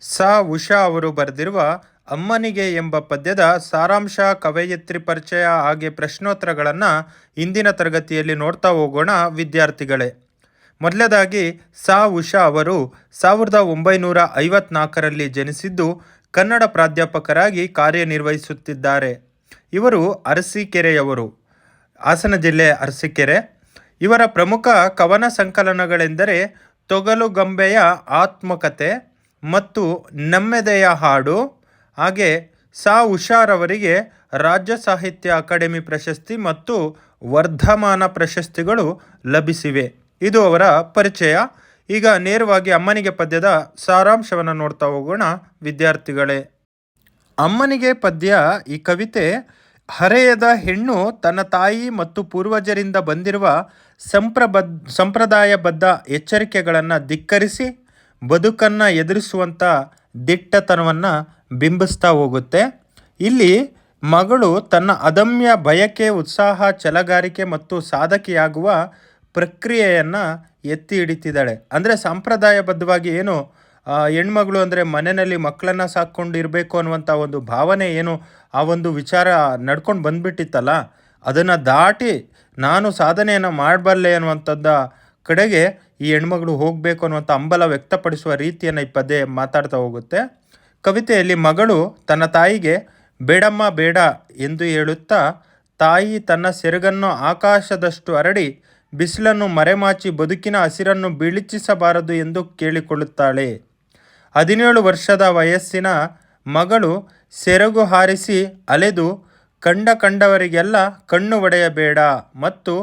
ಸಾ ಉಷಾ ಅವರು ಬರೆದಿರುವ ಅಮ್ಮನಿಗೆ ಎಂಬ ಪದ್ಯದ ಸಾರಾಂಶ, ಕವಯಿತ್ರಿ ಪರಿಚಯ ಹಾಗೆ ಪ್ರಶ್ನೋತ್ತರಗಳನ್ನು ಇಂದಿನ ತರಗತಿಯಲ್ಲಿ ನೋಡ್ತಾ ಹೋಗೋಣ ವಿದ್ಯಾರ್ಥಿಗಳೇ. ಮೊದಲನೇದಾಗಿ, ಸಾ ಉಷಾ ಅವರು ಸಾವಿರದ ಒಂಬೈನೂರ ಐವತ್ನಾಲ್ಕರಲ್ಲಿ ಜನಿಸಿದ್ದು ಕನ್ನಡ ಪ್ರಾಧ್ಯಾಪಕರಾಗಿ ಕಾರ್ಯನಿರ್ವಹಿಸುತ್ತಿದ್ದಾರೆ. ಇವರು ಅರಸೀಕೆರೆಯವರು. ಹಾಸನ ಜಿಲ್ಲೆ ಅರಸೀಕೆರೆ. ಇವರ ಪ್ರಮುಖ ಕವನ ಸಂಕಲನಗಳೆಂದರೆ ತೊಗಲುಗಂಬೆಯ ಆತ್ಮಕತೆ ಮತ್ತು ನಮ್ಮೆದೆಯ ಹಾಡು. ಹಾಗೆ ಸಾ ಉಷಾರವರಿಗೆ ರಾಜ್ಯ ಸಾಹಿತ್ಯ ಅಕಾಡೆಮಿ ಪ್ರಶಸ್ತಿ ಮತ್ತು ವರ್ಧಮಾನ ಪ್ರಶಸ್ತಿಗಳು ಲಭಿಸಿವೆ. ಇದು ಅವರ ಪರಿಚಯ. ಈಗ ನೇರವಾಗಿ ಅಮ್ಮನಿಗೆ ಪದ್ಯದ ಸಾರಾಂಶವನ್ನು ನೋಡ್ತಾ ಹೋಗೋಣ, ವಿದ್ಯಾರ್ಥಿಗಳೇ. ಅಮ್ಮನಿಗೆ ಪದ್ಯ ಈ ಕವಿತೆ, ಹರೆಯದ ಹೆಣ್ಣು ತನ್ನ ತಾಯಿ ಮತ್ತು ಪೂರ್ವಜರಿಂದ ಬಂದಿರುವ ಸಂಪ್ರಬದ್, ಸಂಪ್ರದಾಯಬದ್ಧ ಎಚ್ಚರಿಕೆಗಳನ್ನು ಧಿಕ್ಕರಿಸಿ ಬದುಕನ್ನು ಎದುರಿಸುವಂಥ ದಿಟ್ಟತನವನ್ನು ಬಿಂಬಿಸ್ತಾ ಹೋಗುತ್ತೆ. ಇಲ್ಲಿ ಮಗಳು ತನ್ನ ಅದಮ್ಯ ಬಯಕೆ, ಉತ್ಸಾಹ ಚಲಗಾರಿಕೆ ಮತ್ತು ಸಾಧಕಿಯಾಗುವ ಪ್ರಕ್ರಿಯೆಯನ್ನು ಎತ್ತಿ ಹಿಡಿತಿದ್ದಾಳೆ. ಅಂದರೆ ಸಂಪ್ರದಾಯಬದ್ಧವಾಗಿ ಏನು ಹೆಣ್ಮಗಳು ಅಂದರೆ ಮನೆಯಲ್ಲಿ ಮಕ್ಕಳನ್ನು ಸಾಕ್ಕೊಂಡಿರಬೇಕು ಅನ್ನುವಂಥ ಒಂದು ಭಾವನೆ ಏನು, ಆ ಒಂದು ವಿಚಾರ ನಡ್ಕೊಂಡು ಬಂದ್ಬಿಟ್ಟಿತ್ತಲ್ಲ, ಅದನ್ನು ದಾಟಿ ನಾನು ಸಾಧನೆಯನ್ನು ಮಾಡಬಲ್ಲೆ ಅನ್ನುವಂಥದ್ದ ಕಡೆಗೆ ಈ ಹೆಣ್ಮಗಳು ಹೋಗಬೇಕು ಅನ್ನುವಂಥ ಹಂಬಲ ವ್ಯಕ್ತಪಡಿಸುವ ರೀತಿಯನ್ನು ಈ ಪದ್ಯ ಮಾತಾಡ್ತಾ ಹೋಗುತ್ತೆ. ಕವಿತೆಯಲ್ಲಿ ಮಗಳು ತನ್ನ ತಾಯಿಗೆ, ಬೇಡಮ್ಮ, ಬೇಡ ಎಂದು ಹೇಳುತ್ತಾ, ತಾಯಿ ತನ್ನ ಸೆರಗನ್ನು ಆಕಾಶದಷ್ಟು ಹರಡಿ, ಬಿಸಿಲನ್ನು ಮರೆಮಾಚಿ ಬದುಕಿನ ಹಸಿರನ್ನು ಬಿಳಿಚಿಸಬಾರದು ಎಂದು ಕೇಳಿಕೊಳ್ಳುತ್ತಾಳೆ. ಹದಿನೇಳು ವರ್ಷದ ವಯಸ್ಸಿನ ಮಗಳು ಸೆರಗು ಹಾರಿಸಿ ಅಲೆದು ಕಂಡ ಕಂಡವರಿಗೆಲ್ಲ ಕಣ್ಣು ಒಡೆಯಬೇಡ ಮತ್ತು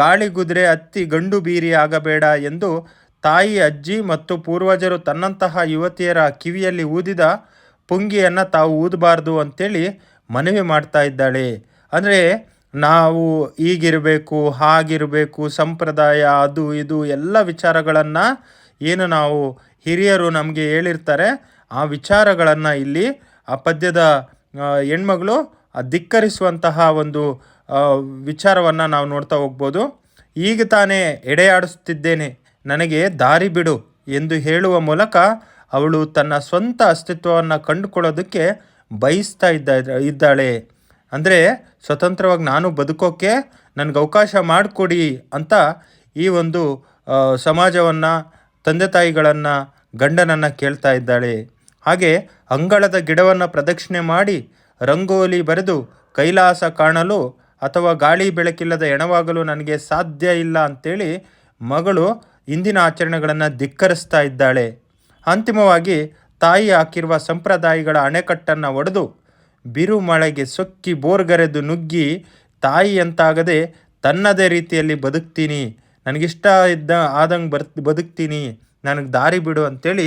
ಗಾಳಿಗುದ್ರೆ ಹತ್ತಿ ಗಂಡು ಬೀರಿ ಆಗಬೇಡ ಎಂದು ತಾಯಿ, ಅಜ್ಜಿ ಮತ್ತು ಪೂರ್ವಜರು ತನ್ನಂತಹ ಯುವತಿಯರ ಕಿವಿಯಲ್ಲಿ ಊದಿದ ಪುಂಗಿಯನ್ನು ತಾವು ಊದಬಾರ್ದು ಅಂತೇಳಿ ಮನವಿ ಮಾಡ್ತಾ ಇದ್ದಾಳೆ. ಅಂದರೆ ನಾವು ಹೀಗಿರಬೇಕು ಹಾಗಿರಬೇಕು, ಸಂಪ್ರದಾಯ, ಅದು, ಇದು ಎಲ್ಲ ವಿಚಾರಗಳನ್ನು ಏನು ನಾವು ಹಿರಿಯರು ನಮಗೆ ಹೇಳಿರ್ತಾರೆ, ಆ ವಿಚಾರಗಳನ್ನು ಇಲ್ಲಿ ಆ ಪದ್ಯದ ಹೆಣ್ಮಗಳು ಧಿಕ್ಕರಿಸುವಂತಹ ಒಂದು ವಿಚಾರವನ್ನು ನಾವು ನೋಡ್ತಾ ಹೋಗ್ಬೋದು. ಈಗ ತಾನೇ ಎಡೆಯಾಡಿಸುತ್ತಿದ್ದೇನೆ, ನನಗೆ ದಾರಿ ಬಿಡು ಎಂದು ಹೇಳುವ ಮೂಲಕ ಅವಳು ತನ್ನ ಸ್ವಂತ ಅಸ್ತಿತ್ವವನ್ನು ಕಂಡುಕೊಳ್ಳೋದಕ್ಕೆ ಬಯಸ್ತಾ ಇದ್ದ, ಇದ್ದಾಳೆ. ಅಂದರೆ ಸ್ವತಂತ್ರವಾಗಿ ನಾನು ಬದುಕೋಕ್ಕೆ ನನಗೆ ಅವಕಾಶ ಮಾಡಿಕೊಡಿ ಅಂತ ಈ ಒಂದು ಸಮಾಜವನ್ನು, ತಂದೆ ತಾಯಿಗಳನ್ನು, ಗಂಡನನ್ನು ಕೇಳ್ತಾ ಇದ್ದಾಳೆ. ಹಾಗೆ ಅಂಗಳದ ಗಿಡವನ್ನು ಪ್ರದಕ್ಷಿಣೆ ಮಾಡಿ ರಂಗೋಲಿ ಬರೆದು ಕೈಲಾಸ ಕಾಣಲು ಅಥವಾ ಗಾಳಿ ಬೆಳಕಿಲ್ಲದ ಎಣವಾಗಲು ನನಗೆ ಸಾಧ್ಯ ಇಲ್ಲ ಅಂತೇಳಿ ಮಗಳು ಇಂದಿನ ಆಚರಣೆಗಳನ್ನು ಧಿಕ್ಕರಿಸ್ತಾ ಇದ್ದಾಳೆ. ಅಂತಿಮವಾಗಿ ತಾಯಿ ಹಾಕಿರುವ ಸಂಪ್ರದಾಯಗಳ ಅಣೆಕಟ್ಟನ್ನು ಒಡೆದು ಬಿರು ಮಳೆಗೆ ಸೊಕ್ಕಿ ಬೋರ್ಗರೆದು ನುಗ್ಗಿ ತಾಯಿ ಅಂತಾಗದೆ ತನ್ನದೇ ರೀತಿಯಲ್ಲಿ ಬದುಕ್ತೀನಿ, ನನಗಿಷ್ಟ ಇದ್ದ ಆದಂಗೆ ಬರ್, ಬದುಕ್ತೀನಿ, ನನಗೆ ದಾರಿ ಬಿಡು ಅಂತೇಳಿ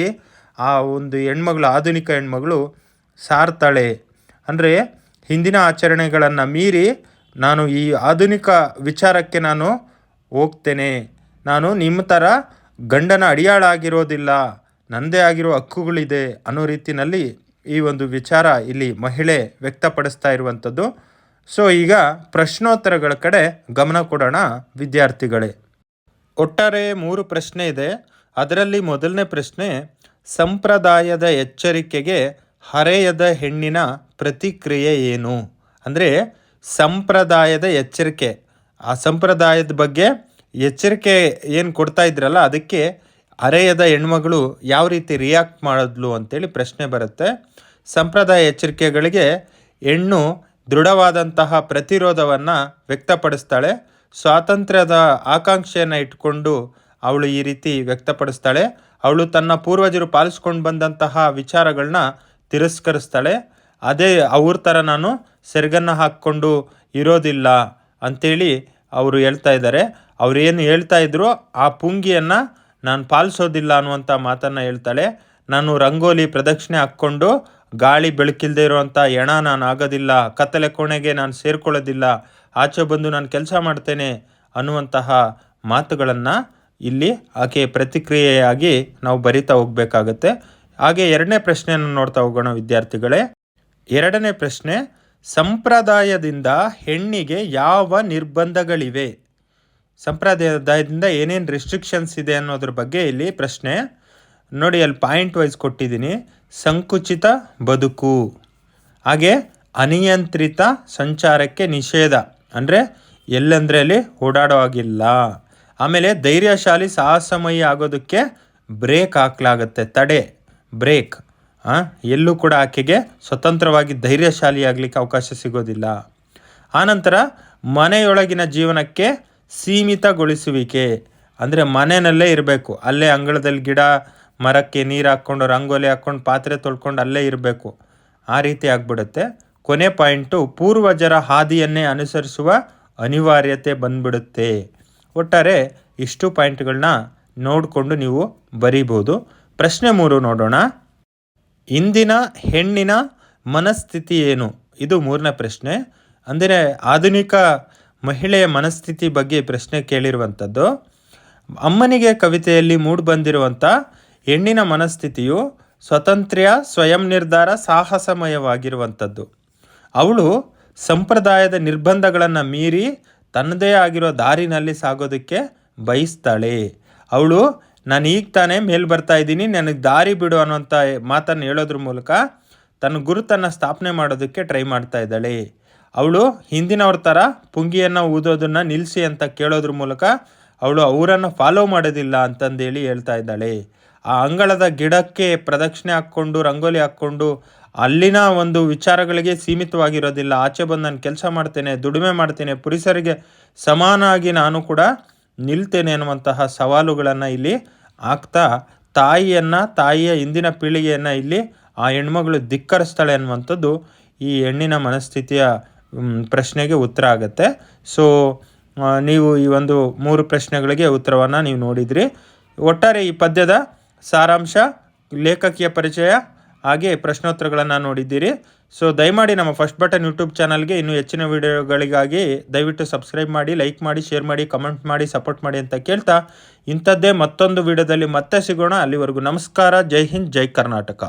ಆ ಒಂದು ಹೆಣ್ಮಗಳು, ಆಧುನಿಕ ಹೆಣ್ಮಗಳು ಸಾರ್ತಾಳೆ. ಅಂದರೆ ಹಿಂದಿನ ಆಚರಣೆಗಳನ್ನು ಮೀರಿ ನಾನು ಈ ಆಧುನಿಕ ವಿಚಾರಕ್ಕೆ ನಾನು ಹೋಗ್ತೇನೆ. ನಾನು ನಿಮ್ಮ ಥರ ಗಂಡನ ಅಡಿಯಾಳಾಗಿರೋದಿಲ್ಲ ನನ್ನದೇ ಆಗಿರೋ ಹಕ್ಕುಗಳಿದೆ ಅನ್ನೋ ರೀತಿಯಲ್ಲಿ ಈ ಒಂದು ವಿಚಾರ ಇಲ್ಲಿ ಮಹಿಳೆ ವ್ಯಕ್ತಪಡಿಸ್ತಾ ಇರುವಂಥದ್ದು. ಸೊ ಈಗ ಪ್ರಶ್ನೋತ್ತರಗಳ ಕಡೆ ಗಮನ ಕೊಡೋಣ ವಿದ್ಯಾರ್ಥಿಗಳೇ. ಒಟ್ಟಾರೆ ಮೂರು ಪ್ರಶ್ನೆ ಇದೆ. ಅದರಲ್ಲಿ ಮೊದಲನೇ ಪ್ರಶ್ನೆ, ಸಂಪ್ರದಾಯದ ಎಚ್ಚರಿಕೆಗೆ ಹರೆಯದ ಹೆಣ್ಣಿನ ಪ್ರತಿಕ್ರಿಯೆ ಏನು? ಅಂದರೆ ಸಂಪ್ರದಾಯದ ಎಚ್ಚರಿಕೆ. ಆ ಸಂಪ್ರದಾಯದ ಬಗ್ಗೆ ಎಚ್ಚರಿಕೆ ಏನು ಕೊಡ್ತಾ ಇದ್ರಲ್ಲ, ಅದಕ್ಕೆ ಅರೆಯದ ಹೆಣ್ಮಗಳು ಯಾವ ರೀತಿ ರಿಯಾಕ್ಟ್ ಮಾಡಿದ್ಲು ಅಂತೇಳಿ ಪ್ರಶ್ನೆ ಬರುತ್ತೆ. ಸಂಪ್ರದಾಯ ಎಚ್ಚರಿಕೆಗಳಿಗೆ ಹೆಣ್ಣು ದೃಢವಾದಂತಹ ಪ್ರತಿರೋಧವನ್ನು ವ್ಯಕ್ತಪಡಿಸ್ತಾಳೆ. ಸ್ವಾತಂತ್ರ್ಯದ ಆಕಾಂಕ್ಷೆಯನ್ನು ಇಟ್ಕೊಂಡು ಅವಳು ಈ ರೀತಿ ವ್ಯಕ್ತಪಡಿಸ್ತಾಳೆ. ಅವಳು ತನ್ನ ಪೂರ್ವಜರು ಪಾಲಿಸ್ಕೊಂಡು ಬಂದಂತಹ ವಿಚಾರಗಳನ್ನ ತಿರಸ್ಕರಿಸ್ತಾಳೆ. ಅದೇ ಅವ್ರ ಥರ ನಾನು ಸೆರಗನ್ನು ಹಾಕ್ಕೊಂಡು ಇರೋದಿಲ್ಲ ಅಂಥೇಳಿ ಅವರು ಹೇಳ್ತಾ ಇದ್ದಾರೆ. ಅವ್ರು ಏನು ಹೇಳ್ತಾ ಇದ್ರು ಆ ಪುಂಗಿಯನ್ನು ನಾನು ಪಾಲಿಸೋದಿಲ್ಲ ಅನ್ನುವಂಥ ಮಾತನ್ನು ಹೇಳ್ತಾಳೆ. ನಾನು ರಂಗೋಲಿ ಪ್ರದಕ್ಷಿಣೆ ಹಾಕ್ಕೊಂಡು ಗಾಳಿ ಬೆಳಕಿಲ್ಲದೆ ಇರುವಂಥ ಎಣ ನಾನು ಆಗೋದಿಲ್ಲ, ಕತ್ತಲೆ ಕೋಣೆಗೆ ನಾನು ಸೇರ್ಕೊಳ್ಳೋದಿಲ್ಲ, ಆಚೆ ಬಂದು ನಾನು ಕೆಲಸ ಮಾಡ್ತೇನೆ ಅನ್ನುವಂತಹ ಮಾತುಗಳನ್ನು ಇಲ್ಲಿ ಆಕೆ ಪ್ರತಿಕ್ರಿಯೆಯಾಗಿ ನಾವು ಬರಿತಾ ಹೋಗಬೇಕಾಗತ್ತೆ. ಹಾಗೆ ಎರಡನೇ ಪ್ರಶ್ನೆಯನ್ನು ನೋಡ್ತಾ ಹೋಗೋಣ ವಿದ್ಯಾರ್ಥಿಗಳೇ. ಎರಡನೇ ಪ್ರಶ್ನೆ, ಸಂಪ್ರದಾಯದಿಂದ ಹೆಣ್ಣಿಗೆ ಯಾವ ನಿರ್ಬಂಧಗಳಿವೆ? ಸಂಪ್ರದಾಯದಿಂದ ಏನೇನು ರೆಸ್ಟ್ರಿಕ್ಷನ್ಸ್ ಇದೆ ಅನ್ನೋದ್ರ ಬಗ್ಗೆ ಇಲ್ಲಿ ಪ್ರಶ್ನೆ. ನೋಡಿ, ಅಲ್ಲಿ ಪಾಯಿಂಟ್ ವೈಸ್ ಕೊಟ್ಟಿದ್ದೀನಿ. ಸಂಕುಚಿತ ಬದುಕು. ಹಾಗೆ ಅನಿಯಂತ್ರಿತ ಸಂಚಾರಕ್ಕೆ ನಿಷೇಧ. ಅಂದರೆ ಎಲ್ಲಂದ್ರೆ ಅಲ್ಲಿ ಓಡಾಡೋ ಆಗಿಲ್ಲ ಆಮೇಲೆ ಧೈರ್ಯಶಾಲಿ ಸಾಹಸಮಯಿ ಆಗೋದಕ್ಕೆ ಬ್ರೇಕ್ ಹಾಕ್ಲಾಗತ್ತೆ, ತಡೆ. ಬ್ರೇಕ್. ಎಲ್ಲೂ ಕೂಡ ಆಕೆಗೆ ಸ್ವತಂತ್ರವಾಗಿ ಧೈರ್ಯಶಾಲಿ ಆಗಲಿಕ್ಕೆ ಅವಕಾಶ ಸಿಗೋದಿಲ್ಲ. ಆನಂತರ ಮನೆಯೊಳಗಿನ ಜೀವನಕ್ಕೆ ಸೀಮಿತಗೊಳಿಸುವಿಕೆ. ಅಂದರೆ ಮನೆಯಲ್ಲೇ ಇರಬೇಕು. ಅಲ್ಲೇ ಅಂಗಳದಲ್ಲಿ ಗಿಡ, ಮರಕ್ಕೆ ನೀರು ಹಾಕ್ಕೊಂಡು, ರಂಗೋಲಿ ಹಾಕ್ಕೊಂಡು, ಪಾತ್ರೆ ತೊಳ್ಕೊಂಡು ಅಲ್ಲೇ ಇರಬೇಕು. ಆ ರೀತಿ ಆಗ್ಬಿಡುತ್ತೆ. ಕೊನೆ ಪಾಯಿಂಟು, ಪೂರ್ವಜರ ಹಾದಿಯನ್ನೇ ಅನುಸರಿಸುವ ಅನಿವಾರ್ಯತೆ ಬಂದ್ಬಿಡುತ್ತೆ. ಒಟ್ಟಾರೆ ಇಷ್ಟು ಪಾಯಿಂಟ್ಗಳನ್ನ ನೋಡಿಕೊಂಡು ನೀವು ಬರೀಬೋದು ಪ್ರಶ್ನೆ ಮೂರು ನೋಡೋಣ. ಇಂದಿನ ಹೆಣ್ಣಿನ ಮನಸ್ಥಿತಿ ಏನು? ಇದು ಮೂರನೇ ಪ್ರಶ್ನೆ. ಅಂದರೆ ಆಧುನಿಕ ಮಹಿಳೆಯ ಮನಸ್ಥಿತಿ ಬಗ್ಗೆ ಪ್ರಶ್ನೆ ಕೇಳಿರುವಂಥದ್ದು. ಅಮ್ಮನಿಗೆ ಕವಿತೆಯಲ್ಲಿ ಮೂಡಿಬಂದಿರುವಂಥ ಹೆಣ್ಣಿನ ಮನಸ್ಥಿತಿಯು ಸ್ವತಂತ್ರ್ಯ, ಸ್ವಯಂ ನಿರ್ಧಾರ, ಸಾಹಸಮಯವಾಗಿರುವಂಥದ್ದು. ಅವಳು ಸಂಪ್ರದಾಯದ ನಿರ್ಬಂಧಗಳನ್ನು ಮೀರಿ ತನ್ನದೇ ಆಗಿರೋ ದಾರಿನಲ್ಲಿ ಸಾಗೋದಕ್ಕೆ ಬಯಸ್ತಾಳೆ. ಅವಳು ನಾನು ಈಗ ತಾನೇ ಮೇಲೆ ಬರ್ತಾ ಇದ್ದೀನಿ. ನನಗೆ ದಾರಿ ಬಿಡು ಅನ್ನೋಂಥ ಮಾತನ್ನು ಹೇಳೋದ್ರ ಮೂಲಕ ತನ್ನ ಗುರುತನ್ನು ಸ್ಥಾಪನೆ ಮಾಡೋದಕ್ಕೆ ಟ್ರೈ ಮಾಡ್ತಾ ಇದ್ದಾಳೆ. ಅವಳು ಹಿಂದಿನವ್ರ ಥರ ಪುಂಗಿಯನ್ನು ಊದೋದನ್ನು ನಿಲ್ಲಿಸಿ ಅಂತ ಕೇಳೋದ್ರ ಮೂಲಕ ಅವಳು ಅವರನ್ನು ಫಾಲೋ ಮಾಡೋದಿಲ್ಲ ಅಂತಂದೇಳಿ ಹೇಳ್ತಾ ಇದ್ದಾಳೆ. ಆ ಅಂಗಳದ ಗಿಡಕ್ಕೆ ಪ್ರದಕ್ಷಿಣೆ ಹಾಕ್ಕೊಂಡು, ರಂಗೋಲಿ ಹಾಕ್ಕೊಂಡು ಅಲ್ಲಿನ ಒಂದು ವಿಚಾರಗಳಿಗೆ ಸೀಮಿತವಾಗಿರೋದಿಲ್ಲ. ಆಚೆ ಬಂದು ನಾನು ಕೆಲಸ ಮಾಡ್ತೇನೆ, ದುಡಿಮೆ ಮಾಡ್ತೇನೆ, ಪುರುಷರಿಗೆ ಸಮಾನಾಗಿ ನಾನು ಕೂಡ ನಿಲ್ತೇನೆ ಅನ್ನುವಂತಹ ಸವಾಲುಗಳನ್ನು ಇಲ್ಲಿ ಆಗ್ತಾ ತಾಯಿಯನ್ನು, ತಾಯಿಯ ಇಂದಿನ ಪೀಳಿಗೆಯನ್ನು ಇಲ್ಲಿ ಆ ಹೆಣ್ಮಗಳು ಧಿಕ್ಕರಿಸ್ತಾಳೆ ಅನ್ನುವಂಥದ್ದು ಈ ಹೆಣ್ಣಿನ ಮನಸ್ಥಿತಿಯ ಪ್ರಶ್ನೆಗೆ ಉತ್ತರ ಆಗುತ್ತೆ. ಸೊ ನೀವು ಈ ಒಂದು ಮೂರು ಪ್ರಶ್ನೆಗಳಿಗೆ ಉತ್ತರವನ್ನು ನೀವು ನೋಡಿದ್ರಿ. ಒಟ್ಟಾರೆ ಈ ಪದ್ಯದ ಸಾರಾಂಶ, ಲೇಖಕಿಯ ಪರಿಚಯ ಹಾಗೆ ಪ್ರಶ್ನೋತ್ತರಗಳನ್ನು ನೋಡಿದ್ದೀರಿ. ಸೊ ದಯಮಾಡಿ ನಮ್ಮ ಫಸ್ಟ್ ಬಟನ್ ಯೂಟ್ಯೂಬ್ ಚಾನಲ್ಗೆ ಇನ್ನೂ ಹೆಚ್ಚಿನ ವಿಡಿಯೋಗಳಿಗಾಗಿ ದಯವಿಟ್ಟು ಸಬ್ಸ್ಕ್ರೈಬ್ ಮಾಡಿ ಲೈಕ್ ಮಾಡಿ ಶೇರ್ ಮಾಡಿ ಕಮೆಂಟ್ ಮಾಡಿ ಸಪೋರ್ಟ್ ಮಾಡಿ ಅಂತ ಕೇಳ್ತಾ ಇಂಥದ್ದೇ ಮತ್ತೊಂದು ವಿಡಿಯೋದಲ್ಲಿ ಮತ್ತೆ ಸಿಗೋಣ. ಅಲ್ಲಿವರೆಗೂ ನಮಸ್ಕಾರ. ಜೈ ಹಿಂದ್, ಜೈ ಕರ್ನಾಟಕ.